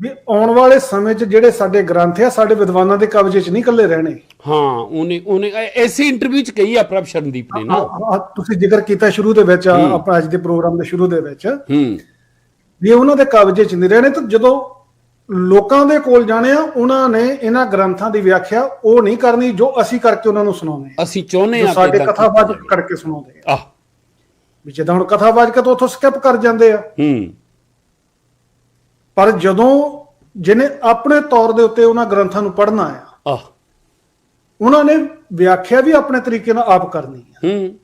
ਵੀ ਆਉਣ ਵਾਲੇ ਸਮੇਂ 'ਚ ਜਿਹੜੇ ਸਾਡੇ ਗ੍ਰੰਥ ਆ ਸਾਡੇ ਵਿਦਵਾਨਾਂ ਦੇ ਕਬਜ਼ੇ 'ਚ ਨਹੀਂ ਇਕੱਲੇ ਰਹਿਣੇ। ਹਾਂ ਉਹਨੇ ਉਹਨੇ ਐਸੀ ਇੰਟਰਵਿਊ ਚ ਕਹੀ ਆ ਪ੍ਰਭ ਸ਼ਰਨਦੀਪ ਨੇ ਨਾ। ਤੁਸੀਂ ਜ਼ਿਕਰ ਕੀਤਾ ਸ਼ੁਰੂ ਦੇ ਵਿੱਚ ਆ, ਆਪਣਾ ਅੱਜ ਦੇ ਪ੍ਰੋਗਰਾਮ ਦੇ ਸ਼ੁਰੂ ਦੇ ਵਿੱਚ। ਹੂੰ। ਵੀ ਉਹਨਾਂ ਦੇ ਕਬਜ਼ੇ 'ਚ ਨਹੀਂ ਰਹਿਣੇ ਤਾਂ ਜਦੋਂ ਲੋਕਾਂ ਦੇ ਕੋਲ ਜਾਣੇ ਆ ਉਹਨਾਂ ਨੇ ਇਹਨਾਂ ਗ੍ਰੰਥਾਂ ਦੀ ਵਿਆਖਿਆ ਉਹ ਨਹੀਂ ਕਰਨੀ ਜੋ ਅਸੀਂ ਕਰਕੇ ਉਹਨਾਂ ਨੂੰ ਸੁਣਾਉਂਦੇ ਆ। ਅਸੀਂ ਚਾਹੁੰਦੇ ਆ ਸਾਡੇ ਕਥਾਵਾਚਕ ਕਰਕੇ ਸੁਣਾਉਂਦੇ ਆ। ਆਹ। ਵੀ ਜਿੱਦਾਂ ਹੁਣ ਕਥਾਵਾਚਕ ਤੋਂ ਉੱਥੋਂ ਸਕਿਪ ਕਰ ਜਾਂਦੇ ਆ। ਹੂੰ। ਪਰ ਜਦੋਂ ਜਿਹਨੇ ਆਪਣੇ ਤੌਰ ਦੇ ਉੱਤੇ ਉਹਨਾਂ ਗ੍ਰੰਥਾਂ ਨੂੰ ਪੜ੍ਹਨਾ ਆ ਆਹ। ਉਹਨਾਂ ਨੇ ਵਿਆਖਿਆ ਵੀ ਆਪਣੇ ਤਰੀਕੇ ਨਾਲ ਆਪ ਕਰਨੀ ਆ। ਹੂੰ।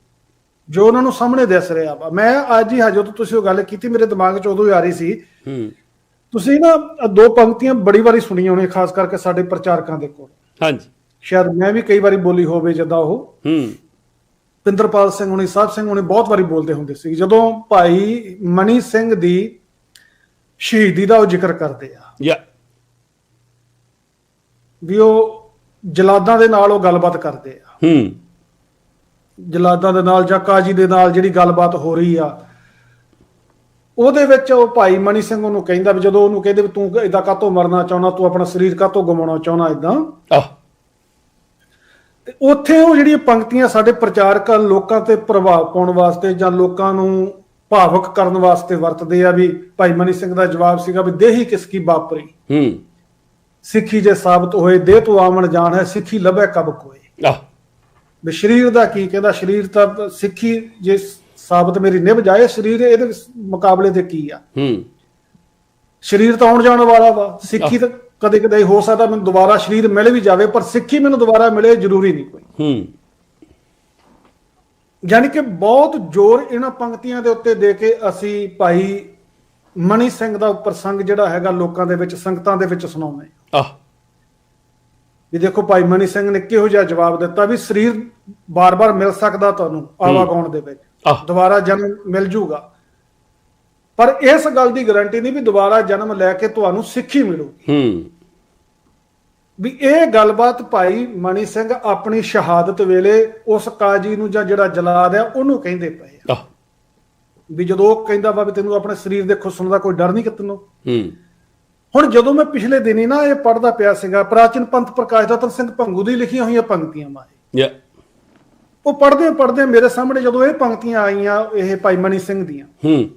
ਜੋ ਉਹਨਾਂ ਨੂੰ ਸਾਹਮਣੇ ਦਿਸ ਰਿਹਾ ਵਾ। ਮੈਂ ਅੱਜ ਹੀ ਹਜੇ ਤੋਂ ਤੁਸੀਂ ਉਹ ਗੱਲ ਕੀਤੀ ਮੇਰੇ ਦਿਮਾਗ 'ਚ ਉਦੋਂ ਹੀ ਆ ਰਹੀ ਸੀ। ਹੂੰ। ਤੁਸੀਂ ਨਾ ਦੋ ਪੰਕਤੀਆਂ ਬੜੀ ਵਾਰੀ ਸੁਣੀਆਂ ਹੋਣੀਆਂ ਖਾਸ ਕਰਕੇ ਸਾਡੇ ਪ੍ਰਚਾਰਕਾਂ ਦੇ ਕੋਲ। ਹਾਂਜੀ। ਸ਼ਾਇਦ ਮੈਂ ਵੀ ਕਈ ਵਾਰੀ ਬੋਲੀ ਹੋਵੇ ਜਦਾਂ ਉਹ। ਹੂੰ। ਪਿੰਦਰਪਾਲ ਸਿੰਘ ਹੁਣੀ ਸਾਹਿਬ ਸਿੰਘ ਹੁਣੀ ਬਹੁਤ ਵਾਰੀ ਬੋਲਦੇ ਹੁੰਦੇ ਸੀ। ਜਦੋਂ ਭਾਈ ਮਣੀ ਸਿੰਘ ਦੀ ਸ਼ਹੀਦੀ ਦਾ ਉਹ ਜ਼ਿਕਰ ਕਰਦੇ ਆ। ਯਾ। ਵੀ ਉਹ ਜਲਾਦਾਂ ਦੇ ਨਾਲ ਉਹ ਗੱਲਬਾਤ ਕਰਦੇ ਆ। ਹੂੰ। ਜਲਾਦਾਂ ਦੇ ਨਾਲ ਜਾਂ ਕਾਜੀ ਦੇ ਨਾਲ ਜਿਹੜੀ ਗੱਲਬਾਤ ਹੋ ਰਹੀ ਆ। ਉਹਦੇ ਵਿੱਚ ਉਹ ਭਾਈ ਮਣੀ ਸਿੰਘ ਉਹਨੂੰ ਕਹਿੰਦਾ ਵੀ ਜਦੋਂ ਉਹਨੂੰ ਕਹਿੰਦੇ ਵੀ ਤੂੰ ਇਦਾਂ ਕਾਤੋਂ ਮਰਨਾ ਚਾਹੁੰਦਾ ਤੂੰ ਆਪਣਾ ਸਰੀਰ ਕਾਤੋਂ ਗਵਾਉਣਾ ਚਾਹੁੰਦਾ ਇਦਾਂ ਆਹ। ਤੇ ਉੱਥੇ ਉਹ ਜਿਹੜੀਆਂ ਪੰਕਤੀਆਂ ਸਾਡੇ ਪ੍ਰਚਾਰਕ ਲੋਕਾਂ ਤੇ ਪ੍ਰਭਾਵ ਪਾਉਣ ਵਾਸਤੇ ਜਾਂ ਲੋਕਾਂ ਨੂੰ ਭਾਵਕ ਕਰਨ ਵਾਸਤੇ ਵਰਤਦੇ ਆ ਵੀ ਭਾਈ ਮਨੀ ਸਿੰਘ ਦਾ ਜਵਾਬ ਸੀਗਾ ਵੀ ਦੇਹੀ ਕਿਸ ਕੀ ਬਾਪਰੀ ਹੂੰ। ਸਿੱਖੀ ਜੇ ਸਾਬਤ ਹੋਏ ਦੇਹ ਤੋਂ ਆਵਣ ਜਾਣ ਹੈ ਸਿੱਖੀ ਲਭੈ ਕਬ ਕੋਏ। ਆਹ। ਵੀ ਸਰੀਰ ਦਾ ਕੀ ਕਹਿੰਦਾ ਸਰੀਰ ਤਾਂ ਸਿੱਖੀ ਜੇ ਸਾਬਤ ਮੇਰੀ ਨਿਭ ਜਾਏ ਸਰੀਰ ਇਹਦੇ ਮੁਕਾਬਲੇ ਤੇ ਕੀ ਆ? ਹੂੰ। ਸਰੀਰ ਤਾਂ ਆਉਣ ਜਾਣ ਵਾਲਾ ਵਾ ਸਿੱਖੀ ਤਾਂ ਕਦੇ ਕਦੇ ਹੋ ਸਕਦਾ ਮੈਨੂੰ ਦੁਬਾਰਾ ਸਰੀਰ ਮਿਲ ਵੀ ਜਾਵੇ ਪਰ ਸਿੱਖੀ ਮੈਨੂੰ ਦੁਬਾਰਾ ਮਿਲੇ ਜ਼ਰੂਰੀ ਨਹੀਂ ਕੋਈ। ਹੂੰ। ਯਾਨੀ ਕਿ ਬਹੁਤ ਜ਼ੋਰ ਇਹਨਾਂ ਪੰਕਤੀਆਂ ਦੇ ਉੱਤੇ ਦੇ ਕੇ ਅਸੀਂ ਭਾਈ ਮਣੀ ਸਿੰਘ ਦਾ ਪ੍ਰਸੰਗ ਜਿਹੜਾ ਹੈਗਾ ਲੋਕਾਂ ਦੇ ਵਿੱਚ ਸੰਗਤਾਂ ਦੇ ਵਿੱਚ ਸੁਣਾਉਂਦੇ। ਆਹ। ਵੀ ਦੇਖੋ ਭਾਈ ਮਣੀ ਸਿੰਘ ਨੇ ਕਿਹੋ ਜਿਹਾ ਜਵਾਬ ਦਿੱਤਾ ਵੀ ਸਰੀਰ ਬਾਰ-ਬਾਰ ਮਿਲ ਸਕਦਾ ਤੁਹਾਨੂੰ ਆਵਾਗਾਉਣ ਦੇ ਵਿੱਚ। ਦੁਬਾਰਾ ਜਨਮ ਮਿਲ ਜੂਗਾ। ਪਰ ਇਸ ਗੱਲ ਦੀ ਗਾਰੰਟੀ ਨਹੀਂ ਵੀ ਦੁਬਾਰਾ ਜਨਮ ਲੈ ਕੇ ਤੁਹਾਨੂੰ ਸਿੱਖੀ ਮਿਲੂਗੀ। ਹੂੰ। ਵੀ ਇਹ ਗੱਲਬਾਤ ਭਾਈ ਮਣੀ ਸਿੰਘ ਆਪਣੀ ਸ਼ਹਾਦਤ ਵੇਲੇ ਉਸ ਕਾਜੀ ਨੂੰ ਜਾਂ ਜਿਹੜਾ ਜਲਾਦ ਆ ਉਹਨੂੰ ਕਹਿੰਦੇ ਪਏ ਆ। ਵੀ ਜਦੋਂ ਉਹ ਕਹਿੰਦਾ ਵਾ ਵੀ ਤੈਨੂੰ ਆਪਣੇ ਸਰੀਰ ਦੇ ਖੁਸਣ ਦਾ ਕੋਈ ਡਰ ਨਹੀਂ ਕਿ ਤੈਨੂੰ ਹੂੰ। ਹੁਣ ਜਦੋਂ ਮੈਂ ਪਿਛਲੇ ਦਿਨੀ ਨਾ ਇਹ ਪੜਦਾ ਪਿਆ ਸੀਗਾ ਪ੍ਰਾਚੀਨ ਪੰਥ ਪ੍ਰਕਾਸ਼ ਦਤਨ ਸਿੰਘ ਭੰਗੂ ਦੀ ਲਿਖੀਆਂ ਹੋਈਆਂ ਪੰਕਤੀਆਂ ਮਾਏ ਯਾ। ਉਹ ਪੜਦੇ ਪੜਦੇ ਮੇਰੇ ਸਾਹਮਣੇ ਜਦੋਂ ਇਹ ਪੰਕਤੀਆਂ ਆਈਆਂ ਇਹ ਭਾਈ ਮਣੀ ਸਿੰਘ ਦੀਆਂ। ਹੂੰ।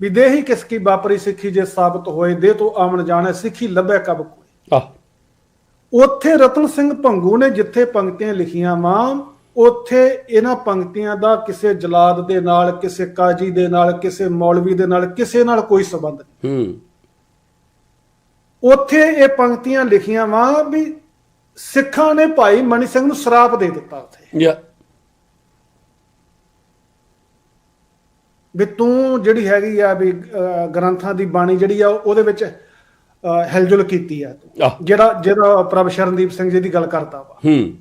ਵੀ ਦੇਹੀ ਕਿਸ ਕੀ ਬਾਪਰੀ ਸਿੱਖੀ ਜੇ ਸਾਬਤ ਹੋਏ ਦੇ ਤੋਂ ਆਮਣ ਜਾਣੇ ਸਿੱਖੀ ਲੱਭੈ ਕਬ ਕੋਈ। ਆਹ। ਉੱਥੇ ਰਤਨ ਸਿੰਘ ਭੰਗੂ ਨੇ ਜਿੱਥੇ ਪੰਕਤੀਆਂ ਲਿਖੀਆਂ ਵਾਂ ਉੱਥੇ ਇਹਨਾਂ ਪੰਕਤੀਆਂ ਦਾ ਕਿਸੇ ਜਲਾਦ ਦੇ ਨਾਲ ਕਿਸੇ ਕਾਜੀ ਦੇ ਨਾਲ ਕਿਸੇ ਮੌਲਵੀ ਦੇ ਨਾਲ ਕਿਸੇ ਨਾਲ ਕੋਈ ਸਬੰਧ ਨਹੀਂ। ਹੂੰ। ਉੱਥੇ ਇਹ ਪੰਕਤੀਆਂ ਲਿਖੀਆਂ ਵਾਂ ਵੀ ਸਿੱਖਾਂ ਨੇ ਭਾਈ ਮਨੀ ਸਿੰਘ ਨੂੰ ਸ਼ਰਾਪ ਦੇ ਦਿੱਤਾ ਉੱਥੇ। ਯਾ। ਵੀ ਤੂੰ ਜਿਹੜੀ ਹੈਗੀ ਆ ਵੀ ਗ੍ਰੰਥਾਂ ਦੀ ਬਾਣੀ ਜਿਹੜੀ ਆ ਉਹਦੇ ਵਿੱਚ ਹਿਲਜੁਲ ਕੀਤੀ ਆ ਜਿਹੜਾ ਜਿਹੜਾ ਪ੍ਰਭ ਸ਼ਰਨਦੀਪ ਸਿੰਘ ਜੀ ਦੀ ਗੱਲ ਕਰਦਾ ਵਾ। ਹੂੰ।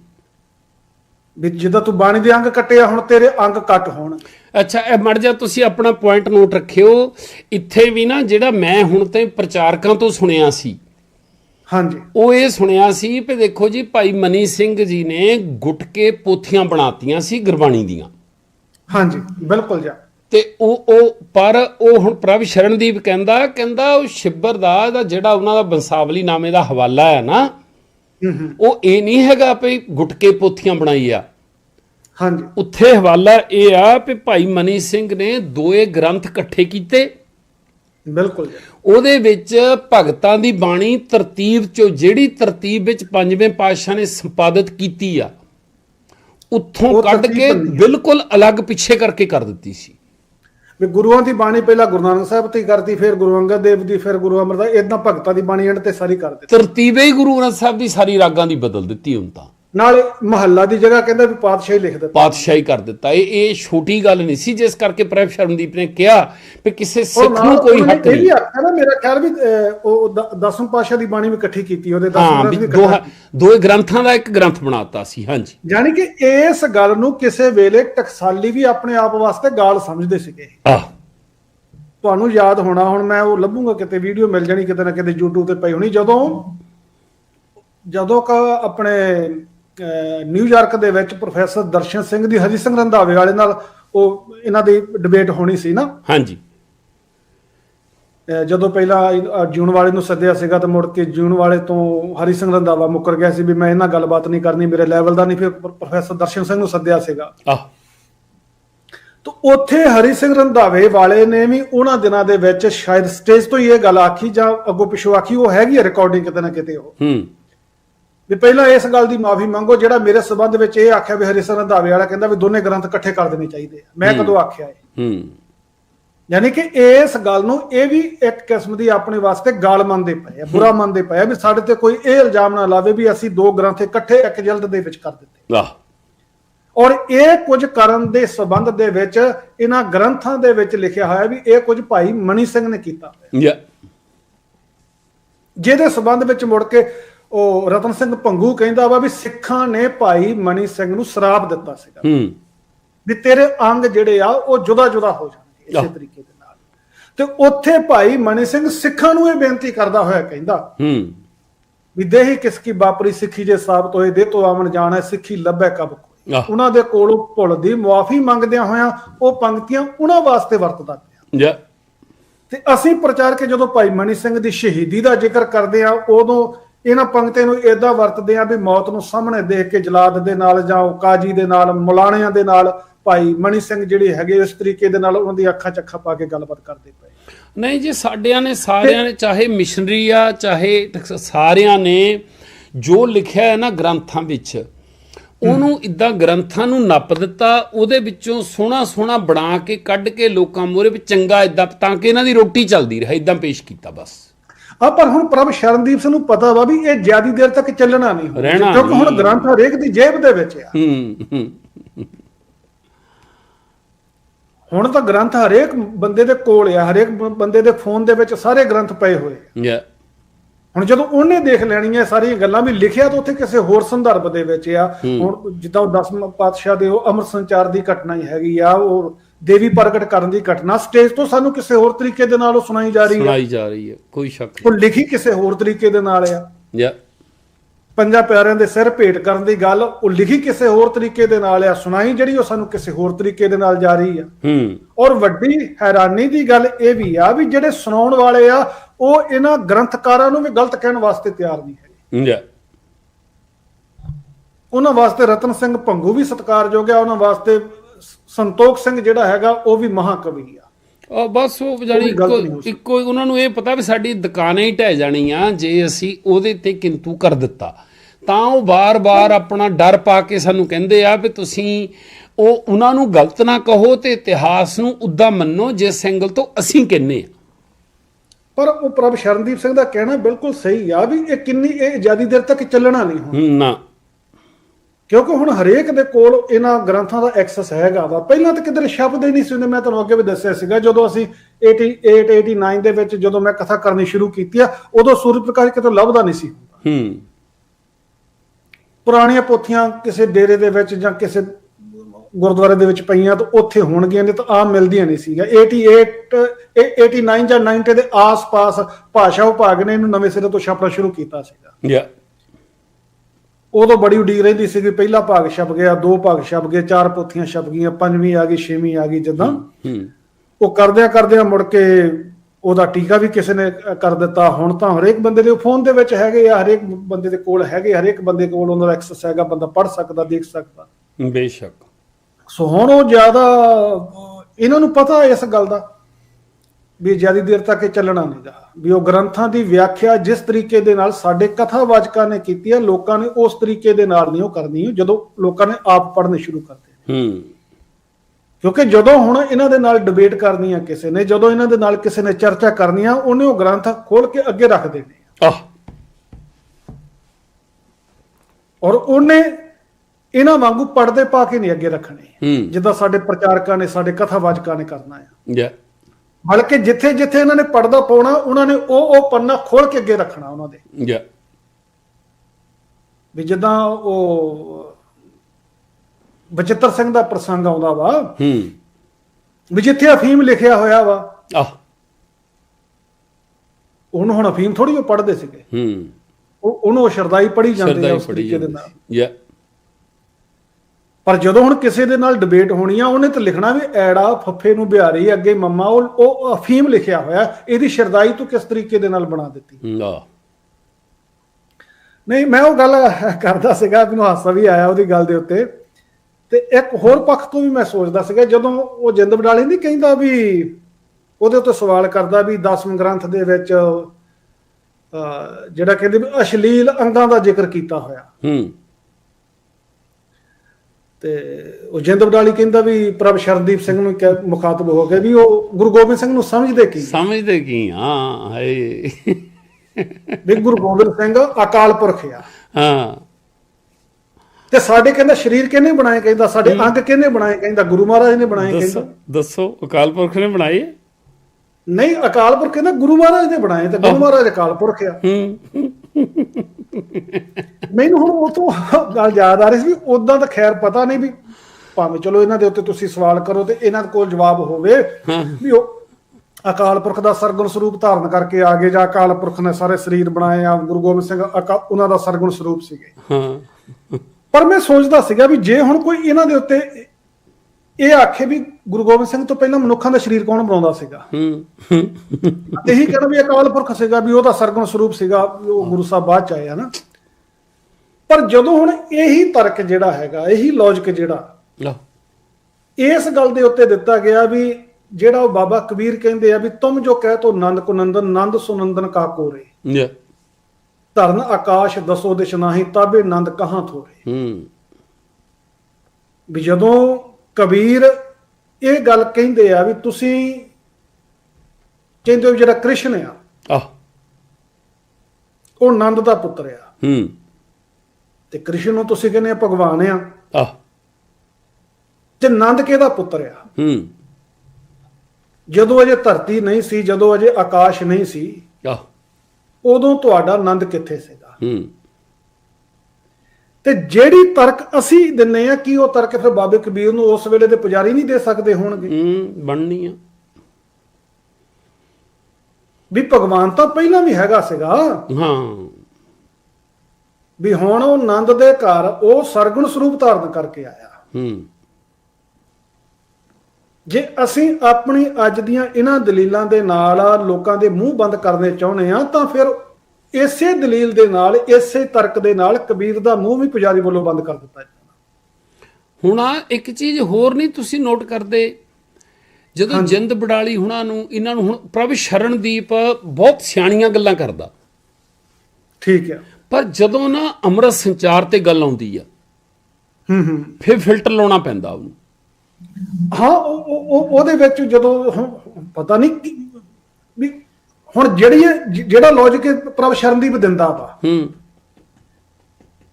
ਵੀ ਜਿੱਦਾਂ ਤੂੰ ਬਾਣੀ ਦੇ ਅੰਗ ਕੱਟਿਆ ਹੁਣ ਤੇਰੇ ਅੰਗ ਕੱਟ ਹੋਣ। ਅੱਛਾ ਇਹ ਮੜ ਜਾ ਤੁਸੀਂ ਆਪਣਾ ਪੁਆਇੰਟ ਨੋਟ ਰੱਖਿਓ। ਇੱਥੇ ਵੀ ਨਾ ਜਿਹੜਾ ਮੈਂ ਹੁਣ ਤੇ ਪ੍ਰਚਾਰਕਾਂ ਤੋਂ ਸੁਣਿਆ ਸੀ। ਹਾਂਜੀ। ਉਹ ਇਹ ਸੁਣਿਆ ਸੀ ਵੀ ਦੇਖੋ ਜੀ ਭਾਈ ਮਨੀ ਸਿੰਘ ਜੀ ਨੇ ਗੁਟਕੇ ਪੋਥੀਆਂ ਬਣਾਤੀਆਂ ਸੀ ਗੁਰਬਾਣੀ ਦੀਆਂ। ਹਾਂਜੀ ਬਿਲਕੁਲ ਜੀ। ਤੇ ਉਹ ਉਹ ਪਰ ਉਹ ਹੁਣ ਪ੍ਰਭ ਸ਼ਰਨਦੀਪ ਕਹਿੰਦਾ ਕਹਿੰਦਾ ਉਹ ਸ਼ਿੱਬਰ ਦਾ ਦਾ ਜਿਹੜਾ ਉਹਨਾਂ ਦਾ ਬੰਸਾਵਲੀ ਨਾਮੇ ਦਾ ਹਵਾਲਾ ਹੈ ਨਾ ਉਹ ਇਹ ਨਹੀਂ ਹੈਗਾ ਵੀ ਗੁਟਕੇ ਪੋਥੀਆਂ ਬਣਾਈ ਆ। ਹਾਂਜੀ। ਉੱਥੇ ਹਵਾਲਾ ਇਹ ਆ ਵੀ ਭਾਈ ਮਨੀ ਸਿੰਘ ਨੇ ਦੋਏ ਗ੍ਰੰਥ ਇਕੱਠੇ ਕੀਤੇ। ਬਿਲਕੁਲ ਉਹਦੇ ਵਿੱਚ ਭਗਤਾਂ ਦੀ ਬਾਣੀ ਤਰਤੀਬ ਚੋਂ ਜਿਹੜੀ ਤਰਤੀਬ ਵਿੱਚ ਪੰਜਵੇਂ ਪਾਤਸ਼ਾਹ ਨੇ ਸੰਪਾਦਿਤ ਕੀਤੀ ਆ ਉੱਥੋਂ ਕੱਢ ਕੇ। ਬਿਲਕੁਲ ਅਲੱਗ ਪਿੱਛੇ ਕਰਕੇ ਕਰ ਦਿੱਤੀ ਸੀ। ਵੀ ਗੁਰੂਆਂ ਦੀ ਬਾਣੀ ਪਹਿਲਾਂ ਗੁਰੂ ਨਾਨਕ ਸਾਹਿਬ ਤੇ ਕਰਤੀ ਫਿਰ ਗੁਰੂ ਅੰਗਦ ਦੇਵ ਦੀ, ਫਿਰ ਗੁਰੂ ਅਮਰਦਾਸ ਇਦਾਂ ਭਗਤਾਂ ਦੀ ਬਾਣੀ ਐਂਡ ਤੇ ਸਾਰੀ ਕਰ ਦਿੱਤੀ। ਤਰਤੀਬੇ ਹੀ ਗੁਰੂ ਗ੍ਰੰਥ ਸਾਹਿਬ ਦੀ ਸਾਰੀ ਰਾਗਾਂ ਦੀ ਬਦਲ ਦਿੱਤੀ ਹੁਣ ਤਾਂ। ਨਾਲੇ ਮਹੱਲਾ ਦੀ ਜਗ੍ਹਾ ਕਹਿੰਦਾ ਵੀ ਪਾਤਸ਼ਾਹੀ ਲਿਖ ਦਿੱਤਾ। ਪਾਤਸ਼ਾਹੀ ਕਰ ਦਿੱਤਾ। ਇਹ ਇਹ ਛੋਟੀ ਗੱਲ ਨਹੀਂ ਸੀ ਜਿਸ ਕਰਕੇ ਪ੍ਰਭ ਸ਼ਰਨਦੀਪ ਨੇ ਕਿਹਾ ਕਿ ਕਿਸੇ ਸਿੱਖ ਨੂੰ ਕੋਈ ਹੱਕ ਇਹ ਵੀ ਨਹੀਂ ਆਖਿਆ ਨਾ ਮੇਰਾ ਖਿਆਲ ਵੀ ਉਹ ਦਸਮ ਪਾਤਸ਼ਾਹ ਦੀ ਬਾਣੀ ਵੀ ਇਕੱਠੀ ਕੀਤੀ ਉਹਦੇ ਦਸਮ ਗ੍ਰੰਥ ਵੀ ਦੋ ਦੋ ਗ੍ਰੰਥਾਂ ਦਾ ਇੱਕ ਗ੍ਰੰਥ ਬਣਾਤਾ ਸੀ ਹਾਂਜੀ। ਯਾਨੀ ਕਿ ਇਸ ਗੱਲ ਨੂੰ ਕਿਸੇ ਵੇਲੇ ਟਕਸਾਲੀ ਵੀ ਆਪਣੇ ਆਪ ਵਾਸਤੇ ਗਾਲ ਸਮਝਦੇ ਸੀਗੇ। ਆਹ। ਤੁਹਾਨੂੰ ਯਾਦ ਹੋਣਾ ਹੁਣ ਮੈਂ ਉਹ ਲੱਭੂਗਾ ਕਿਤੇ ਵੀਡੀਓ ਮਿਲ ਜਾਣੀ ਕਿਤੇ ਨਾ ਕਿਤੇ YouTube ਤੇ ਪਈ ਹੋਣੀ। ਜਦੋਂ ਜਦੋਂ ਕ ਆਪਣੇ ਨਿਊਯਾਰਕ ਦੇ ਵਿੱਚ ਪ੍ਰੋਫੈਸਰ ਦਰਸ਼ਨ ਸਿੰਘ ਦੀ ਹਰੀ ਸਿੰਘ ਰੰਧਾਵੇ ਵਾਲੇ ਨਾਲ ਉਹ ਇਹਨਾਂ ਦੀ ਡਿਬੇਟ ਹੋਣੀ ਸੀ ਨਾ? ਹਾਂਜੀ। ਜਦੋਂ ਪਹਿਲਾਂ ਜੂਨ ਵਾਲੇ ਨੂੰ ਸੱਦਿਆ ਸੀਗਾ ਤੇ ਮੁੜ ਕੇ ਜੂਨ ਵਾਲੇ ਤੋਂ ਹਰੀ ਸਿੰਘ ਰੰਧਾਵਾ ਮੁੱਕਰ ਗਿਆ ਸੀ ਵੀ ਮੈਂ ਇਹਨਾਂ ਗੱਲਬਾਤ ਨਹੀਂ ਕਰਨੀ ਮੇਰੇ ਲੈਵਲ ਦਾ ਨਹੀਂ ਫਿਰ ਪ੍ਰੋਫੈਸਰ ਦਰਸ਼ਨ ਸਿੰਘ ਨੂੰ ਸੱਦਿਆ ਸੀਗਾ। ਆਹ। ਤਾਂ ਉੱਥੇ ਹਰੀ ਸਿੰਘ ਰੰਧਾਵੇ ਵਾਲੇ ਨੇ ਵੀ ਉਹਨਾਂ ਦਿਨਾਂ ਦੇ ਵਿੱਚ ਸ਼ਾਇਦ ਸਟੇਜ ਤੋਂ ਹੀ ਇਹ ਗੱਲ ਆਖੀ ਜਾਂ ਅੱਗੋਂ ਪਿਛੋਂ ਆਖੀ ਉਹ ਹੈਗੀ ਰਿਕਾਰਡਿੰਗ ਕਿਤੇ ਨਾ ਕਿਤੇ ਉਹ। ਹੂੰ। ਵੀ ਪਹਿਲਾਂ ਇਸ ਗੱਲ ਦੀ ਮਾਫੀ ਮੰਗੋ ਜਿਹੜਾ ਮੇਰੇ ਸਬੰਧ ਵਿੱਚ ਇਹ ਆਖਿਆ ਵੀ ਹਰੀ ਸਿੰਘ ਰੰਧਾਵੇ ਵਾਲਾ ਕਹਿੰਦਾ ਵੀ ਦੋਨੇ ਗ੍ਰੰਥ ਇਕੱਠੇ ਕਰ ਦੇਣੇ ਚਾਹੀਦੇ ਆ। ਮੈਂ ਕਦੋਂ ਆਖਿਆ ਇਹ? ਹੂੰ। ਯਾਨੀ ਕਿ ਇਸ ਗੱਲ ਨੂੰ ਇਹ ਵੀ ਇੱਕ ਕਿਸਮ ਦੀ ਆਪਣੇ ਵਾਸਤੇ ਗਾਲ ਮੰਨਦੇ ਪਏ ਆ ਬੁਰਾ ਮੰਨਦੇ ਪਏ ਆ ਵੀ ਸਾਡੇ ਤੇ ਕੋਈ ਇਹ ਇਲਜ਼ਾਮ ਨਾ ਲਾਵੇ ਵੀ ਅਸੀਂ ਦੋ ਗ੍ਰੰਥ ਇਕੱਠੇ ਇੱਕ ਜਲਦ ਦੇ ਵਿੱਚ ਕਰ ਦਿੱਤੇ। ਆਹ ਔਰ ਇਹ ਕੁਝ ਕਰਨ ਦੇ ਸਬੰਧ ਦੇ ਵਿੱਚ ਇਹਨਾਂ ਗ੍ਰੰਥਾਂ ਦੇ ਵਿੱਚ ਲਿਖਿਆ ਹੋਇਆ ਵੀ ਇਹ ਕੁਝ ਭਾਈ ਮਣੀ ਸਿੰਘ ਨੇ ਕੀਤਾ ਹੋਇਆ। ਜਿਹਦੇ ਸਬੰਧ ਵਿੱਚ ਮੁੜ ਕੇ ਉਹ ਰਤਨ ਸਿੰਘ ਭੰਗੂ ਕਹਿੰਦਾ ਵਾ ਵੀ ਸਿੱਖਾਂ ਨੇ ਭਾਈ ਮਣੀ ਸਿੰਘ ਨੂੰ ਸ਼ਰਾਪ ਦਿੱਤਾ ਸੀਗਾ। ਹੂੰ। ਵੀ ਤੇਰੇ ਅੰਗ ਜਿਹੜੇ ਆ ਉਹ ਜੁਦਾ ਜੁਦਾ ਹੋ ਜਾਣਗੇ ਇਸੇ। ਤਰੀਕੇ ਦੇ ਨਾਲ। ਤੇ ਉੱਥੇ ਭਾਈ ਮਣੀ ਸਿੰਘ ਸਿੱਖਾਂ ਨੂੰ ਇਹ ਬੇਨਤੀ ਕਰਦਾ ਹੋਇਆ ਕਹਿੰਦਾ ਹੂੰ। ਵੀ ਦੇਹੀ ਕਿਸ ਕੀ ਬਾਪਰੀ ਸਿੱਖੀ ਜੇ ਸਾਬਤ ਹੋਏ ਦੇ ਤੋਂ ਆਵਣ ਜਾਣਾ ਸਿੱਖੀ ਲੱਭੈ ਕਬ ਕੋਈ। ਉਹਨਾਂ ਦੇ ਕੋਲੋਂ ਭੁੱਲ ਦੀ ਮੁਆਫੀ ਮੰਗਦਿਆਂ ਹੋਇਆਂ ਉਹ ਪੰਕਤੀਆਂ ਉਹਨਾਂ ਵਾਸਤੇ ਵਰਤਦਾ ਪਿਆ। ਤੇ ਅਸੀਂ ਪ੍ਰਚਾਰ ਕੇ ਜਦੋਂ ਭਾਈ ਮਣੀ ਸਿੰਘ ਦੀ ਸ਼ਹੀਦੀ ਦਾ ਜ਼ਿਕਰ ਕਰਦੇ ਆ ਉਦੋਂ ਇਹਨਾਂ ਪੰਕਤੀਆਂ ਨੂੰ ਏਦਾਂ ਵਰਤਦੇ ਆ ਵੀ ਮੌਤ ਨੂੰ ਸਾਹਮਣੇ ਦੇਖ ਕੇ ਜਲਾਦ ਦੇ ਨਾਲ ਜਾਂ ਕਾਜੀ ਦੇ ਨਾਲ, ਮੁਲਾਣਿਆਂ ਦੇ ਨਾਲ ਭਾਈ ਮਣੀ ਸਿੰਘ ਜਿਹੜੇ ਹੈਗੇ ਇਸ ਤਰੀਕੇ ਦੇ ਨਾਲ ਉਹਨਾਂ ਦੀ ਅੱਖਾਂ ਚ ਪਾ ਕੇ ਗੱਲਬਾਤ ਕਰਦੇ ਪਏ। ਨਹੀਂ ਜੀ, ਸਾਡਿਆਂ ਨੇ ਸਾਰਿਆਂ ਨੇ, ਚਾਹੇ ਮਿਸ਼ਨਰੀ ਆ, ਚਾਹੇ ਸਾਰਿਆਂ ਨੇ ਜੋ ਲਿਖਿਆ ਹੈ ਨਾ ਗ੍ਰੰਥਾਂ ਵਿੱਚ, ਉਹਨੂੰ ਇਦਾਂ ਗ੍ਰੰਥਾਂ ਨੂੰ ਨੱਪ ਦਿੱਤਾ, ਉਹਦੇ ਵਿੱਚੋਂ ਸੋਹਣਾ ਸੋਹਣਾ ਬਣਾ ਕੇ ਕੱਢ ਕੇ ਲੋਕਾਂ ਮੂਹਰੇ ਵੀ ਚੰਗਾ ਇਦਾਂ ਤਾਂ ਕਿ ਇਹਨਾਂ ਦੀ ਰੋਟੀ ਚੱਲਦੀ ਰਹੇ ਇਦਾਂ ਪੇਸ਼ ਕੀਤਾ ਬਸ। ਆ ਪਰ ਹੁਣ ਪ੍ਰਭ ਸ਼ਰਨਦੀਪ ਸਿੰਘ ਨੂੰ ਪਤਾ ਵਾ ਵੀ ਇਹ ਜਿਆਦੀ ਦੇਰ ਤੱਕ ਚੱਲਣਾ ਨਹੀਂ ਕਿਉਂਕਿ ਹੁਣ। ਗ੍ਰੰਥ ਹਰੇਕ ਦੀ ਜੇਬ ਦੇ ਵਿੱਚ ਆ। ਹੂੰ ਹੂੰ ਹੁਣ ਤਾਂ ਗ੍ਰੰਥ ਹਰੇਕ ਬੰਦੇ ਦੇ ਕੋਲ ਆ ਹਰੇਕ ਬੰਦੇ ਦੇ ਫੋਨ ਦੇ ਵਿੱਚ ਸਾਰੇ ਗ੍ਰੰਥ ਪਏ ਹੋਏ ਆ। ਯਾ। ਹੁਣ ਜਦੋਂ ਉਹਨੇ ਦੇਖ ਲੈਣੀਆਂ ਇਹ ਸਾਰੀਆਂ ਗੱਲਾਂ ਵੀ ਲਿਖਿਆ ਤਾਂ ਉੱਥੇ ਕਿਸੇ ਹੋਰ ਸੰਦਰਭ ਦੇ ਵਿੱਚ ਆ। ਹੁਣ ਜਿੱਦਾਂ ਉਹ ਦਸਮ ਪਾਤਸ਼ਾਹ ਦੇ ਉਹ ਅਮਰ ਸੰਚਾਰ ਦੀ ਘਟਨਾ ਹੀ ਹੈਗੀ ਆ ਉਹ ਦੇਵੀ ਪ੍ਰਗਟ ਕਰਨ ਦੀ ਘਟਨਾ ਸਟੇਜ ਤੋਂ ਸਾਨੂੰ ਕਿਸੇ ਹੋਰ ਤਰੀਕੇ ਦੇ ਨਾਲ ਉਹ ਸੁਣਾਈ ਜਾ ਰਹੀ ਹੈ। ਸੁਣਾਈ ਜਾ ਰਹੀ ਹੈ ਕੋਈ ਸ਼ੱਕ ਉਹ ਲਿਖੀ ਕਿਸੇ ਹੋਰ ਤਰੀਕੇ ਦੇ ਨਾਲ ਆ। ਨਹੀਂ ਯਾ। ਪੰਜਾਂ ਪਿਆਰਿਆਂ ਦੇ ਸਿਰ ਭੇਟ ਕਰਨ ਦੀ ਗੱਲ ਉਹ ਲਿਖੀ ਕਿਸੇ ਹੋਰ ਤਰੀਕੇ ਦੇ ਨਾਲ ਆ ਸੁਣਾਈ ਜਿਹੜੀ ਉਹ ਸਾਨੂੰ ਕਿਸੇ ਹੋਰ ਤਰੀਕੇ ਦੇ ਨਾਲ ਜਾ ਰਹੀ ਆ। ਹੂੰ। ਔਰ ਵੱਡੀ ਹੈਰਾਨੀ ਦੀ ਗੱਲ ਇਹ ਵੀ ਆ ਵੀ ਜਿਹੜੇ ਸੁਣਾਉਣ ਵਾਲੇ ਆ ਉਹ ਇਹਨਾਂ ਗ੍ਰੰਥਕਾਰਾਂ ਨੂੰ ਵੀ ਗਲਤ ਕਹਿਣ ਵਾਸਤੇ ਤਿਆਰ ਨਹੀਂ ਹੈ ਯਾ। ਉਹਨਾਂ ਵਾਸਤੇ ਰਤਨ ਸਿੰਘ ਭੰਗੂ ਵੀ ਸਤਿਕਾਰਯੋਗ ਆ ਉਹਨਾਂ ਵਾਸਤੇ ਸੰਤੋਖ ਸਿੰਘ ਜਿਹੜਾ ਹੈਗਾ ਉਹ ਵੀ ਮਹਾਕਵੀ ਆ। ਉਹ ਬਸ ਉਹ ਜਾਨੀ ਇੱਕੋ ਉਹਨਾਂ ਨੂੰ ਇਹ ਪਤਾ ਵੀ ਸਾਡੀ ਦੁਕਾਨਾਂ ਹੀ ਢਹਿ ਜਾਣੀਆਂ ਜੇ ਅਸੀਂ ਉਹਦੇ ਤੇ ਕਿੰਤੂ ਕਰ ਦਿੱਤਾ। ਤਾਂ ਉਹ ਬਾਰ-ਬਾਰ ਆਪਣਾ ਡਰ ਪਾ ਕੇ ਸਾਨੂੰ ਕਹਿੰਦੇ ਆ ਵੀ ਤੁਸੀਂ ਉਹ ਉਹਨਾਂ ਨੂੰ ਗਲਤ ਨਾ ਕਹੋ ਤੇ ਇਤਿਹਾਸ ਨੂੰ ਉਦਾਂ ਮੰਨੋ ਜਿਸ ਐਂਗਲ ਤੋਂ ਅਸੀਂ ਕਹਿੰਨੇ ਆ। ਪਰ ਉਹ ਪ੍ਰਭ ਸ਼ਰਨਦੀਪ ਸਿੰਘ ਦਾ ਕਹਿਣਾ ਬਿਲਕੁਲ ਸਹੀ ਆ ਵੀ ਇਹ ਕਿੰਨੀ ਇਹ ਜਿਆਦੀ ਦੇਰ ਤੱਕ ਚੱਲਣਾ ਨਹੀਂ ਹੁਣ। ਨਾ। ਕਿਉਂਕਿ ਹੁਣ ਹਰੇਕ ਦੇ ਕੋਲ ਇਹਨਾਂ ਗ੍ਰੰਥਾਂ ਦਾ ਐਕਸੈਸ ਹੈਗਾ ਵਾ। ਪਹਿਲਾਂ ਤਾਂ ਕਿਧਰ ਸ਼ਬਦ ਹੀ ਨਹੀਂ ਸੀ ਹੁੰਦੇ ਮੈਂ ਤੁਹਾਨੂੰ ਅੱਗੇ ਵੀ ਦੱਸਿਆ ਸੀਗਾ ਜਦੋਂ ਅਸੀਂ 88 89 ਦੇ ਵਿੱਚ ਜਦੋਂ ਮੈਂ ਕਥਾ ਕਰਨੀ ਸ਼ੁਰੂ ਕੀਤੀ ਆ ਉਦੋਂ ਸੂਰਜ ਪ੍ਰਕਾਸ਼ ਕਿਤੋਂ ਲੱਭਦਾ ਨਹੀਂ ਸੀ। ਹੂੰ। ਪੁਰਾਣੀਆਂ ਪੋਥੀਆਂ ਕਿਸੇ ਡੇਰੇ ਦੇ ਵਿੱਚ ਜਾਂ ਕਿਸੇ ਗੁਰਦੁਆਰੇ ਦੇ ਵਿੱਚ ਪਈਆਂ ਤਾਂ ਉੱਥੇ ਹੋਣਗੀਆਂ ਨੇ ਤਾਂ ਆਮ ਮਿਲਦੀਆਂ ਨਹੀਂ ਸੀਗਾ 88 ਇਹ 89 ਜਾਂ 90 ਦੇ ਆਸ-ਪਾਸ ਭਾਸ਼ਾ ਵਿਭਾਗ ਨੇ ਇਹਨੂੰ ਨਵੇਂ ਸਿਰੇ ਤੋਂ ਛਾਪਣਾ ਸ਼ੁਰੂ ਕੀਤਾ ਸੀਗਾ। ਯਾ ਉਦੋਂ ਬੜੀ ਉਡੀਕ ਰਹਿੰਦੀ ਸੀ ਕਿ ਪਹਿਲਾ ਭਾਗ ਛਪ ਗਿਆ ਦੋ ਭਾਗ ਛਪ ਗਏ ਚਾਰ ਪੋਥੀਆਂ ਛਪ ਗਈਆਂ ਪੰਜਵੀਂ ਆ ਗਈ ਛੇਵੀਂ ਆ ਗਈ ਜਿੱਦਾਂ। ਹੂੰ ਉਹ ਕਰਦਿਆਂ ਕਰਦਿਆਂ ਮੁੜ ਕੇ ਉਹਦਾ ਟੀਕਾ ਵੀ ਕਿਸੇ ਨੇ ਕਰ ਦਿੱਤਾ। ਹੁਣ ਤਾਂ ਹਰੇਕ ਬੰਦੇ ਦੇ ਫੋਨ ਦੇ ਵਿੱਚ ਹੈਗੇ ਆ ਹਰੇਕ ਬੰਦੇ ਦੇ ਕੋਲ ਹੈਗੇ ਹਰੇਕ ਬੰਦੇ ਕੋਲ ਉਹਨਾਂ ਦਾ ਐਕਸੈਸ ਹੈਗਾ ਬੰਦਾ ਪੜ੍ਹ ਸਕਦਾ ਦੇਖ ਸਕਦਾ। ਬੇਸ਼ੱਕ। ਸੋ ਹੁਣ ਉਹ ਜ਼ਿਆਦਾ ਇਹਨਾਂ ਨੂੰ ਪਤਾ ਇਸ ਗੱਲ ਦਾ। ਵੀ ਜ਼ਿਆਦਾ ਦੇਰ ਤੱਕ ਇਹ ਚੱਲਣਾ ਨਹੀਂਗਾ ਵੀ ਉਹ ਗ੍ਰੰਥਾਂ ਦੀ ਵਿਆਖਿਆ ਜਿਸ ਤਰੀਕੇ ਦੇ ਨਾਲ ਸਾਡੇ ਕਥਾਵਾਚਕਾਂ ਨੇ ਕੀਤੀ ਹੈ ਲੋਕਾਂ ਨੇ ਉਸ ਤਰੀਕੇ ਦੇ ਨਾਲ ਨਹੀਂ ਉਹ ਕਰਨੀ ਜਦੋਂ ਲੋਕਾਂ ਨੇ ਆਪ ਪੜ੍ਹਨੇ ਸ਼ੁਰੂ ਕਰਦੇ ਹੂੰ। ਕਿਉਂਕਿ ਜਦੋਂ ਹੁਣ ਇਹਨਾਂ ਦੇ ਨਾਲ ਡਿਬੇਟ ਕਰਨੀ ਆ ਕਿਸੇ ਨੇ ਜਦੋਂ ਇਹਨਾਂ ਦੇ ਨਾਲ ਕਿਸੇ ਨੇ ਚਰਚਾ ਕਰਨੀ ਆ ਉਹਨੇ ਉਹ ਗ੍ਰੰਥ ਖੋਲ ਕੇ ਅੱਗੇ ਰੱਖ ਦੇਣੇ ਆ। ਆਹ। ਔਰ ਉਹਨੇ ਇਹਨਾਂ ਵਾਂਗੂ ਪੜਦੇ ਪਾ ਕੇ ਨਹੀਂ ਅੱਗੇ ਰੱਖਣੇ। ਜਿੱਦਾਂ ਸਾਡੇ ਪ੍ਰਚਾਰਕਾਂ ਨੇ ਸਾਡੇ ਕਥਾਵਾਚਕਾਂ ਨੇ ਕਰਨਾ ਆ। ਯਾ। ਬਲਕਿ ਜਿੱਥੇ ਜਿੱਥੇ ਇਹਨਾਂ ਨੇ ਪਰਦਾ ਪਾਉਣਾ ਉਹਨਾਂ ਨੇ ਉਹ ਉਹ ਪੰਨਾ ਖੋਲ ਕੇ ਅੱਗੇ ਰੱਖਣਾ ਉਹਨਾਂ ਦੇ। ਯਾ ਵੀ ਜਿੱਦਾਂ ਉਹ ਬਚਿੱਤਰ ਸਿੰਘ ਦਾ ਪ੍ਰਸੰਗ ਆਉਂਦਾ ਵਾ। ਹੂੰ। ਵੀ ਜਿੱਥੇ ਅਫੀਮ ਲਿਖਿਆ ਹੋਇਆ ਵਾ। ਆਹ। ਉਹਨੂੰ ਹੁਣ ਅਫੀਮ ਥੋੜੀ ਉਹ ਪੜਦੇ ਸੀਗੇ। ਹੂੰ। ਉਹ ਉਹਨੂੰ ਉਹ ਸ਼ਰਦਾਈ ਪੜੀ ਜਾਂਦੇ ਆ ਉਸ ਤਰੀਕੇ ਦੇ ਨਾਲ। ਯਾ ਪਰ ਜਦੋਂ ਹੁਣ ਕਿਸੇ ਦੇ ਨਾਲ ਡਿਬੇਟ ਹੋਣੀ ਆ ਉਹਨੇ ਤਾਂ ਲਿਖਣਾ ਵੀ ਐੜਾ ਫੱਫੇ ਨੂੰ ਬਿਹਾਰੀ ਅੱਗੇ ਮੰਮਾ ਉਹ ਉਹ ਅਫੀਮ ਲਿਖਿਆ ਹੋਇਆ ਇਹਦੀ ਸ਼ਰਦਾਈ ਤੂੰ ਕਿਸ ਤਰੀਕੇ ਦੇ ਨਾਲ ਬਣਾ ਦਿੱਤੀ? ਆਹ। ਨਹੀਂ ਮੈਂ ਉਹ ਗੱਲ ਕਰਦਾ ਸੀਗਾ ਮੈਨੂੰ ਹਾਸਾ ਵੀ ਆਇਆ ਉਹਦੀ ਗੱਲ ਦੇ ਉੱਤੇ ਤੇ ਇੱਕ ਹੋਰ ਪੱਖ ਤੋਂ ਵੀ ਮੈਂ ਸੋਚਦਾ ਸੀਗਾ ਜਦੋਂ ਉਹ ਜਿੰਦ ਬਡਾਲੀ ਨਹੀਂ ਕਹਿੰਦਾ ਵੀ ਉਹਦੇ ਉੱਤੇ ਸਵਾਲ ਕਰਦਾ ਵੀ 10ਵੇਂ ਗ੍ਰੰਥ ਦੇ ਵਿੱਚ ਜਿਹੜਾ ਕਹਿੰਦੇ ਵੀ ਅਸ਼ਲੀਲ ਅੰਗਾਂ ਦਾ ਜ਼ਿਕਰ ਕੀਤਾ ਹੋਇਆ। ਹੂੰ। ਤੇ ਉਹ ਜਿੰਦ ਬਡਾਲੀ ਕਹਿੰਦਾ ਵੀ ਪ੍ਰਭ ਸ਼ਰਦੀਪ ਸਿੰਘ ਨੂੰ ਮੁਖਾਤਬ ਹੋ ਕੇ ਵੀ ਉਹ ਗੁਰੂ ਗੋਬਿੰਦ ਸਿੰਘ ਨੂੰ ਸਮਝਦੇ ਕੀ? ਸਮਝਦੇ ਕੀ ਹਾਂ ਹਾਏ। ਵੀ ਗੁਰੂ ਗੋਬਿੰਦ ਸਿੰਘ ਅਕਾਲ ਪੁਰਖ ਆ। ਹਾਂ। ਤੇ ਸਾਡੇ ਕਹਿੰਦਾ ਸਰੀਰ ਕਿਹਨੇ ਬਣਾਏ ਕਹਿੰਦਾ? ਸਾਡੇ ਅੰਗ ਕਿਹਨੇ ਬਣਾਏ ਕਹਿੰਦਾ? ਗੁਰੂ ਮਹਾਰਾਜ ਨੇ ਬਣਾਏ ਕਹਿੰਦਾ। ਦੱਸੋ ਅਕਾਲ ਪੁਰਖ ਨੇ ਬਣਾਏ? ਨਹੀਂ ਅਕਾਲ ਪੁਰਖ ਕਹਿੰਦਾ ਗੁਰੂ ਮਹਾਰਾਜ ਨੇ ਬਣਾਏ ਤੇ ਗੁਰੂ ਮਹਾਰਾਜ ਅਕਾਲ ਪੁਰਖ ਆ। ਹੂੰ। ਮੈਨੂੰ ਹੁਣ ਉਹ ਤੋਂ ਗੱਲ ਯਾਦ ਆ ਰਹੀ ਸੀ ਵੀ ਉਦਾਂ ਤਾਂ ਖੈਰ ਪਤਾ ਨਹੀਂ ਵੀ ਭਾਵੇਂ ਚਲੋ ਇਹਨਾਂ ਦੇ ਉੱਤੇ ਤੁਸੀਂ ਸਵਾਲ ਕਰੋ ਤੇ ਇਹਨਾਂ ਕੋਲ ਜਵਾਬ ਹੋਵੇ ਵੀ ਉਹ ਅਕਾਲ ਪੁਰਖ ਦਾ ਸਰਗੁਣ ਸਰੂਪ ਧਾਰਨ ਕਰਕੇ ਆ ਗਏ ਜਾਂ ਅਕਾਲ ਪੁਰਖ ਨੇ ਸਾਰੇ ਸਰੀਰ ਬਣਾਏ ਆ ਗੁਰੂ ਗੋਬਿੰਦ ਸਿੰਘ ਉਹਨਾਂ ਦਾ ਸਰਗੁਣ ਸਰੂਪ ਸੀਗੇ। ਹਾਂ। ਪਰ ਮੈਂ ਸੋਚਦਾ ਸੀਗਾ ਵੀ ਜੇ ਹੁਣ ਕੋਈ ਇਹਨਾਂ ਦੇ ਉੱਤੇ ਇਹ ਆਖੇ ਵੀ ਗੁਰੂ ਗੋਬਿੰਦ ਸਿੰਘ ਤੋਂ ਪਹਿਲਾਂ ਮਨੁੱਖਾਂ ਦਾ ਸਰੀਰ ਕੌਣ ਬਣਾਉਂਦਾ ਸੀਗਾ? ਹੂੰ। ਇਹੀ ਕਹਿਣਾ ਵੀ ਅਕਾਲ ਪੁਰਖ ਸੀਗਾ ਵੀ ਉਹਦਾ ਸਰਗੁਣ ਸਰੂਪ ਸੀਗਾ ਉਹ ਗੁਰੂ ਸਾਹਿਬ ਬਾਅਦ ਚ ਆਏ ਆ ਨਾ। ਪਰ ਜਦੋਂ ਹੁਣ ਇਹੀ ਤਰਕ ਜਿਹੜਾ ਹੈਗਾ ਇਹੀ ਲੌਜੀਕ ਜਿਹੜਾ ਲਓ। ਇਸ ਗੱਲ ਦੇ ਉੱਤੇ ਦਿੱਤਾ ਗਿਆ ਵੀ ਜਿਹੜਾ ਉਹ ਬਾਬਾ ਕਬੀਰ ਕਹਿੰਦੇ ਆ ਵੀ ਤੁਮ ਜੋ ਕਹਿ ਤੋ ਨੰਦ ਕੋ ਨੰਦਨ ਨੰਦ ਸੁਨੰਦਨ ਕਾ ਕੋਰੇ। ਯਾ। ਧਰਨ ਆਕਾਸ਼ ਦਸੋ ਦਿਸ਼ ਨਾਹੀ ਤਾਬੇ ਨੰਦ ਕਹਾਂ ਥੋਰੇ। ਹੂੰ। ਵੀ ਜਦੋਂ ਕਬੀਰ ਇਹ ਗੱਲ ਕਹਿੰਦੇ ਆ ਵੀ ਤੁਸੀਂ ਕਹਿੰਦੇ ਹੋ ਜਿਹੜਾ ਕ੍ਰਿਸ਼ਨ ਆ ਆਹ। ਉਹ ਨੰਦ ਦਾ ਪੁੱਤਰ ਆ। ਹੂੰ। ਤੇ ਕ੍ਰਿਸ਼ਨ ਨੂੰ ਤੁਸੀਂ ਕਹਿੰਦੇ ਆ ਭਗਵਾਨ ਆ। ਆਹ। ਤੇ ਨੰਦ ਕਿਹਦਾ ਪੁੱਤਰ ਆ? ਹੂੰ। ਜਦੋਂ ਅਜੇ ਧਰਤੀ ਨਹੀਂ ਸੀ ਜਦੋਂ ਅਜੇ ਆਕਾਸ਼ ਨਹੀਂ ਸੀ ਆਹ। ਉਦੋਂ ਤੁਹਾਡਾ ਨੰਦ ਕਿੱਥੇ ਸੀਗਾ? ਹੂੰ। ਤੇ ਜਿਹੜੀ ਤਰਕ ਅਸੀਂ ਦਿੰਨੇ ਆ ਕੀ ਉਹ ਤਰਕ ਫਿਰ ਬਾਬੇ ਕਬੀਰ ਨੂੰ ਉਸ ਵੇਲੇ ਦੇ ਪੁਜਾਰੀ ਨਹੀਂ ਦੇ ਸਕਦੇ ਹੋਣਗੇ? ਹੂੰ ਬਣਨੀ ਆ। ਵੀ ਭਗਵਾਨ ਤਾਂ ਪਹਿਲਾਂ ਵੀ ਹੈਗਾ ਸੀਗਾ। ਹਾਂ। ਵੀ ਹੁਣ ਉਹ ਨੰਦ ਦੇ ਘਰ ਉਹ ਸਰਗੁਣ ਸਰੂਪ ਧਾਰਨ ਕਰਕੇ ਆਇਆ। ਹੂੰ। ਜੇ ਅਸੀਂ ਆਪਣੀ ਅੱਜ ਦੀਆਂ ਇਹਨਾਂ ਦਲੀਲਾਂ ਦੇ ਨਾਲ ਲੋਕਾਂ ਦੇ ਮੂੰਹ ਬੰਦ ਕਰਨੇ ਚਾਹੁੰਦੇ ਆ ਤਾਂ ਫਿਰ ਇਸੇ ਦਲੀਲ ਦੇ ਨਾਲ ਇਸੇ ਤਰਕ ਦੇ ਨਾਲ ਕਬੀਰ ਦਾ ਮੂੰਹ ਵੀ ਪੁਜਾਰੀ ਵੱਲੋਂ ਬੰਦ ਕਰ ਦਿੱਤਾ ਹੁਣ ਆ ਇੱਕ ਚੀਜ਼ ਹੋਰ ਨਹੀਂ ਤੁਸੀਂ ਨੋਟ ਕਰਦੇ। ਜਦੋਂ ਜਿੰਦ ਬਡਾਲੀ ਹੁਣਾਂ ਨੂੰ ਇਹਨਾਂ ਨੂੰ ਹੁਣ ਪ੍ਰਭ ਸ਼ਰਣਦੀਪ ਬਹੁਤ ਸਿਆਣੀਆਂ ਗੱਲਾਂ ਕਰਦਾ। ਠੀਕ ਹੈ। ਪਰ ਜਦੋਂ ਨਾ ਅੰਮ੍ਰਿਤ ਸੰਚਾਰ ਤੇ ਗੱਲ ਆਉਂਦੀ ਆ ਹੂੰ ਹੂੰ। ਫਿਰ ਫਿਲਟਰ ਲਾਉਣਾ ਪੈਂਦਾ ਉਹਨੂੰ। ਹਾਂ ਉਹ ਉਹ- ਉਹ- ਉਹਦੇ ਵਿੱਚ ਜਦੋਂ ਪਤਾ ਨਹੀਂ ਵੀ ਹੁਣ ਜਿਹੜੀ ਜਿਹੜਾ ਲੌਜੀਕ ਪ੍ਰਭ ਸ਼ਰਨਦੀਪ ਦਿੰਦਾ ਵਾ। ਹੂੰ।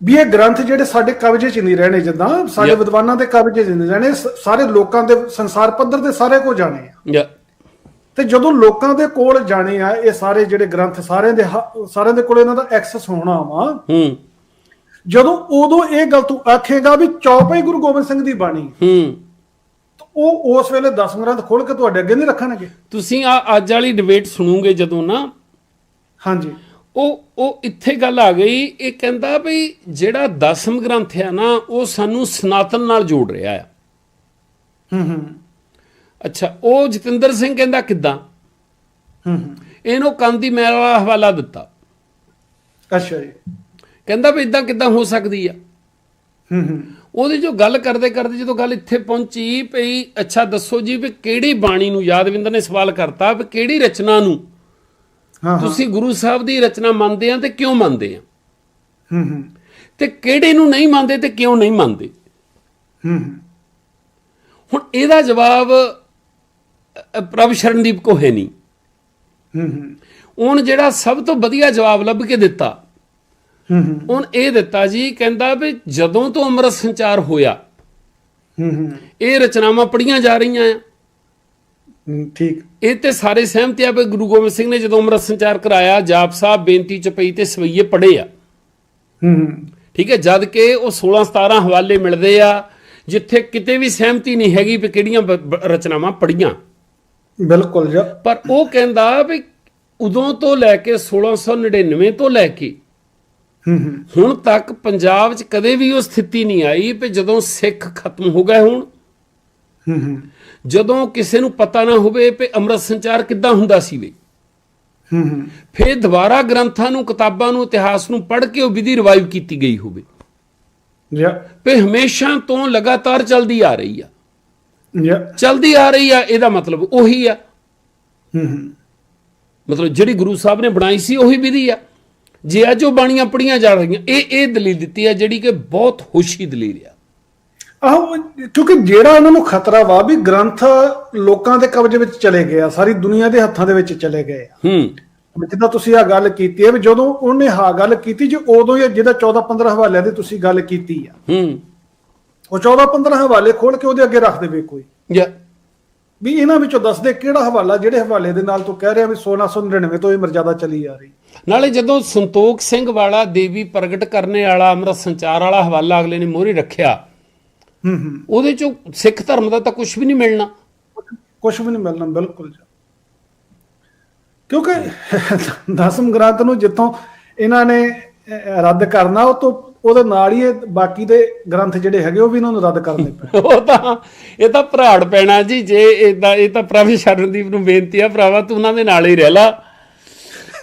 ਵੀ ਇਹ ਗ੍ਰੰਥ ਜਿਹੜੇ ਸਾਡੇ ਕਬਜ਼ੇ 'ਚ ਨਹੀਂ ਰਹਿਣੇ ਜਿੱਦਾਂ ਸਾਡੇ. ਵਿਦਵਾਨਾਂ ਦੇ ਕਬਜ਼ੇ 'ਚ ਨਹੀਂ ਰਹਿਣੇ ਸਾਰੇ ਲੋਕਾਂ ਦੇ ਸੰਸਾਰ ਪੱਧਰ ਦੇ ਸਾਰੇ ਕੋ ਜਾਣੇ ਆ। ਯਾ। ਤੇ ਜਦੋਂ ਲੋਕਾਂ ਦੇ ਕੋਲ ਜਾਣੇ ਆ ਇਹ ਸਾਰੇ ਜਿਹੜੇ ਗ੍ਰੰਥ ਸਾਰਿਆਂ ਦੇ ਸਾਰਿਆਂ ਦੇ ਕੋਲ ਇਹਨਾਂ ਦਾ ਐਕਸੈਸ ਹੋਣਾ ਵਾ। ਹੂੰ। ਜਦੋਂ ਉਦੋਂ ਇਹ ਗੱਲ ਤੂੰ ਆਖੇਗਾ ਵੀ ਚੌਪਈ ਗੁਰੂ ਗੋਬਿੰਦ ਸਿੰਘ ਦੀ ਬਾਣੀ। ਹੂੰ। ਉਹ ਉਸ ਵੇਲੇ 10 ਗ੍ਰੰਥ ਖੋਲ ਕੇ ਤੁਹਾਡੇ ਅੱਗੇ ਨਹੀਂ ਰੱਖਣਗੇ। ਤੁਸੀਂ ਆ ਅੱਜ ਵਾਲੀ ਡਿਬੇਟ ਸੁਣੋਗੇ ਜਦੋਂ ਨਾ ਹਾਂਜੀ। ਉਹ ਉਹ ਇੱਥੇ ਗੱਲ ਆ ਗਈ ਇਹ ਕਹਿੰਦਾ ਵੀ ਜਿਹੜਾ ਦਸਮ ਗ੍ਰੰਥ ਆ ਨਾ ਉਹ ਸਾਨੂੰ ਸਨਾਤਨ ਨਾਲ ਜੋੜ ਰਿਹਾ ਆ। ਹੂੰ ਹੂੰ। ਅੱਛਾ ਉਹ ਜਤਿੰਦਰ ਸਿੰਘ ਕਹਿੰਦਾ ਕਿੱਦਾਂ? ਹੂੰ ਹੂੰ। ਇਹਨੂੰ ਕਾਂਦੀ ਮਹਿਲ ਵਾਲਾ ਹਵਾਲਾ ਦਿੱਤਾ। ਅੱਛਾ ਜੀ। ਕਹਿੰਦਾ ਵੀ ਇਦਾਂ ਕਿੱਦਾਂ ਹੋ ਸਕਦੀ ਆ? ਹੂੰ ਹੂੰ। ਉਹਦੀ ਜੋ ਗੱਲ ਕਰਦੇ ਕਰਦੇ ਜਦੋਂ ਗੱਲ ਇੱਥੇ ਪਹੁੰਚੀ ਭਈ ਅੱਛਾ ਦੱਸੋ ਜੀ ਵੀ ਕਿਹੜੀ ਬਾਣੀ ਨੂੰ ਯਾਦਵਿੰਦਰ ਨੇ ਸਵਾਲ ਕਰਤਾ ਵੀ ਕਿਹੜੀ ਰਚਨਾ ਨੂੰ? ਹਾਂ ਤੁਸੀਂ ਗੁਰੂ ਸਾਹਿਬ ਦੀ ਰਚਨਾ ਮੰਨਦੇ ਆ ਤੇ ਕਿਉਂ ਮੰਨਦੇ ਆ? ਹੂੰ ਹੂੰ। ਤੇ ਕਿਹੜੇ ਨੂੰ ਨਹੀਂ ਮੰਨਦੇ ਤੇ ਕਿਉਂ ਨਹੀਂ ਮੰਨਦੇ? ਹੂੰ ਹੁਣ ਇਹਦਾ ਜਵਾਬ ਪ੍ਰਭ ਸ਼ਰਨਦੀਪ ਕੋ ਹੈ ਨਹੀਂ ਹੂੰ ਹੂੰ। ਉਹਨ ਜਿਹੜਾ ਸਭ ਤੋਂ ਵਧੀਆ ਜਵਾਬ ਲੱਭ ਕੇ ਦਿੱਤਾ। ਹੂੰ ਹੂੰ ਉਹਨ ਇਹ ਦਿੱਤਾ ਜੀ ਕਹਿੰਦਾ ਵੀ ਜਦੋਂ ਤੋਂ ਅੰਮ੍ਰਿਤ ਸੰਚਾਰ ਹੋਇਆ ਹੂੰ ਹੂੰ ਇਹ ਰਚਨਾਵਾਂ ਪੜੀਆਂ ਜਾ ਰਹੀਆਂ ਆ। ਠੀਕ। ਇਹ ਤੇ ਸਾਰੇ ਸਹਿਮਤ ਆ ਵੀ ਗੁਰੂ ਗੋਬਿੰਦ ਸਿੰਘ ਨੇ ਜਦੋਂ ਅੰਮ੍ਰਿਤ ਸੰਚਾਰ ਕਰਾਇਆ ਜਾਪ ਸਾਹਿਬ ਬੇਨਤੀ ਚਪਈ ਤੇ ਸਵਈਏ ਪੜੇ ਆ। ਠੀਕ ਹੈ ਜਦ ਕਿ ਉਹ 16 17 ਹਵਾਲੇ ਮਿਲਦੇ ਆ ਜਿੱਥੇ ਕਿਤੇ ਵੀ ਸਹਿਮਤੀ ਨਹੀਂ ਹੈਗੀ ਵੀ ਕਿਹੜੀਆਂ ਰਚਨਾਵਾਂ ਪੜੀਆਂ ਬਿਲਕੁਲ ਜੀ। ਪਰ ਉਹ ਕਹਿੰਦਾ ਵੀ ਉਦੋਂ ਤੋਂ ਲੈ ਕੇ 1699 ਤੋਂ ਲੈ ਕੇ ਹੁਣ ਤੱਕ ਪੰਜਾਬ 'ਚ ਕਦੇ ਵੀ ਉਹ ਸਥਿਤੀ ਨਹੀਂ ਆਈ ਕਿ ਜਦੋਂ ਸਿੱਖ ਖਤਮ ਹੋ ਗਏ ਹੋਣ। ਜਦੋਂ ਕਿਸੇ ਨੂੰ ਪਤਾ ਨਾ ਹੋਵੇ ਕਿ ਅੰਮ੍ਰਿਤ ਸੰਚਾਰ ਕਿੱਦਾਂ ਹੁੰਦਾ ਸੀ ਵੇ। ਫਿਰ ਦੁਬਾਰਾ ਗ੍ਰੰਥਾਂ ਨੂੰ ਕਿਤਾਬਾਂ ਨੂੰ ਇਤਿਹਾਸ ਨੂੰ ਪੜ੍ਹ ਕੇ ਉਹ ਵਿਧੀ ਰਿਵਾਈਵ ਕੀਤੀ ਗਈ ਹੋਵੇ। ਯਾ। ਵੀ ਹਮੇਸ਼ਾ ਤੋਂ ਲਗਾਤਾਰ ਚੱਲਦੀ ਆ ਰਹੀ ਆ। ਯਾ। ਚੱਲਦੀ ਆ ਰਹੀ ਆ ਇਹਦਾ ਮਤਲਬ ਉਹੀ ਆ। ਹੂੰ ਹੂੰ। ਮਤਲਬ ਜਿਹੜੀ ਗੁਰੂ ਸਾਹਿਬ ਨੇ ਬਣਾਈ ਸੀ ਉਹੀ ਵਿਧੀ ਆ। ਜੇ ਅੱਜ ਉਹ ਬਾਣੀਆਂ ਪੜੀਆਂ ਜਾ ਰਹੀਆਂ ਇਹ ਇਹ ਦਲੀਲ ਦਿੱਤੀ ਆ ਜਿਹੜੀ ਕਿ ਬਹੁਤ ਹੋਸ਼ੀ ਦਲੀਲ ਆ। ਆਹੋ ਕਿਉਂਕਿ ਜਿਹੜਾ ਉਹਨਾਂ ਨੂੰ ਖਤਰਾ ਵਾ ਵੀ ਗ੍ਰੰਥ ਲੋਕਾਂ ਦੇ ਕਬਜ਼ੇ ਵਿੱਚ ਚਲੇ ਗਏ ਆ ਸਾਰੀ ਦੁਨੀਆ ਦੇ ਹੱਥਾਂ ਦੇ ਵਿੱਚ ਚਲੇ ਗਏ ਆ। ਹੂੰ। ਜਿੱਦਾਂ ਤੁਸੀਂ ਆ ਗੱਲ ਕੀਤੀ ਹੈ ਵੀ ਜਦੋਂ ਉਹਨੇ ਹਾਂ ਗੱਲ ਕੀਤੀ ਜੇ ਉਦੋਂ ਹੀ ਜਿਹਦਾ 14 15 ਹਵਾਲਿਆਂ ਦੀ ਤੁਸੀਂ ਗੱਲ ਕੀਤੀ ਆ। ਹੂੰ। ਉਹ 14 15 ਹਵਾਲੇ ਖੋਲ ਕੇ ਉਹਦੇ ਅੱਗੇ ਰੱਖ ਦੇਵੇ ਕੋਈ। ਜਾਂ ਵੀ ਇਹਨਾਂ ਵਿੱਚੋਂ ਦੱਸ ਦੇ ਕਿਹੜਾ ਹਵਾਲਾ ਜਿਹੜੇ ਹਵਾਲੇ ਦੇ ਨਾਲ ਤੂੰ ਕਹਿ ਰਿਹਾ ਵੀ 1699 ਤੋਂ ਇਹ ਮਰਜ਼ਾਦਾ ਚਲੀ ਆ ਰਹੀ। ਨਾਲੇ ਜਦੋਂ ਸੰਤੋਖ ਸਿੰਘ ਵਾਲਾ ਦੇਵੀ ਪ੍ਰਗਟ ਕਰਨੇ ਵਾਲਾ ਅੰਮ੍ਰਿਤ ਸੰਚਾਰ ਵਾਲਾ ਹਵਾਲਾ ਅਗਲੇ ਨੇ ਮੋਹਰੇ ਰੱਖਿਆ ਹੂੰ ਹੂੰ। ਉਹਦੇ ਚੋਂ ਸਿੱਖ ਧਰਮ ਦਾ ਤਾਂ ਕੁਝ ਵੀ ਨਹੀਂ ਮਿਲਣਾ। ਕੁਝ ਵੀ ਨਹੀਂ ਮਿਲਣਾ ਬਿਲਕੁਲ ਕਿਉਂਕਿ ਦਸਮ ਗ੍ਰੰਥ ਨੂੰ ਜਿੱਥੋਂ ਇਹਨਾਂ ਨੇ ਰੱਦ ਕਰਨਾ ਉਹ ਤੋਂ ਉਹਦੇ ਨਾਲ ਹੀ ਇਹ ਬਾਕੀ ਦੇ ਗ੍ਰੰਥ ਜਿਹੜੇ ਹੈਗੇ ਉਹ ਵੀ ਇਹਨਾਂ ਨੂੰ ਰੱਦ ਕਰਨੇ ਪੈਣੇ। ਉਹ ਤਾਂ ਇਹ ਤਾਂ ਭਰਾੜ ਪੈਣਾ ਜੀ ਜੇ ਇਦਾਂ ਇਹ ਤਾਂ ਪ੍ਰਭ ਸ਼ਰਨਦੀਪ ਨੂੰ ਬੇਨਤੀ ਆ ਭਰਾਵਾ ਤੂੰ ਉਹਨਾਂ ਦੇ ਨਾਲ ਹੀ ਰਹਿ ਲਾ।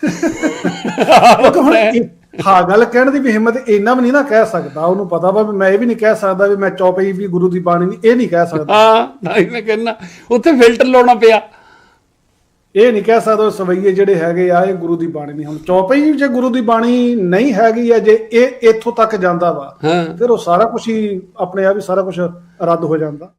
ਕਿਉਂਕਿ ਹੁਣ ਹਾਂ ਗੱਲ ਕਹਿਣ ਦੀ ਵੀ ਹਿੰਮਤ ਇੰਨਾ ਵੀ ਨਹੀਂ ਨਾ ਕਹਿ ਸਕਦਾ। ਉਹਨੂੰ ਪਤਾ ਵਾ ਵੀ ਮੈਂ ਇਹ ਵੀ ਨਹੀਂ ਕਹਿ ਸਕਦਾ ਵੀ ਮੈਂ ਚੌਪਈ ਵੀ ਗੁਰੂ ਦੀ ਬਾਣੀ ਨਹੀਂ ਇਹ ਨਹੀਂ ਕਹਿ ਸਕਦਾ। ਹਾਂ ਨਹੀਂ ਮੈਂ ਕਹਿੰਦਾ ਉੱਥੇ ਫਿਲਟਰ ਲਾਉਣਾ ਪਿਆ। ਇਹ ਨਹੀਂ ਕਹਿ ਸਕਦਾ ਉਹ ਸਵਈਏ ਜਿਹੜੇ ਹੈਗੇ ਆ ਇਹ ਗੁਰੂ ਦੀ ਬਾਣੀ ਨਹੀਂ। ਹੁਣ ਚੌਪਈ ਜੇ ਗੁਰੂ ਦੀ ਬਾਣੀ ਨਹੀਂ ਹੈਗੀ ਆ ਜੇ ਇਹ ਇੱਥੋਂ ਤੱਕ ਜਾਂਦਾ ਵਾ ਫਿਰ ਉਹ ਸਾਰਾ ਕੁਝ ਹੀ ਆਪਣੇ ਆਪ ਹੀ ਸਾਰਾ ਕੁਝ ਰੱਦ ਹੋ ਜਾਂਦਾ।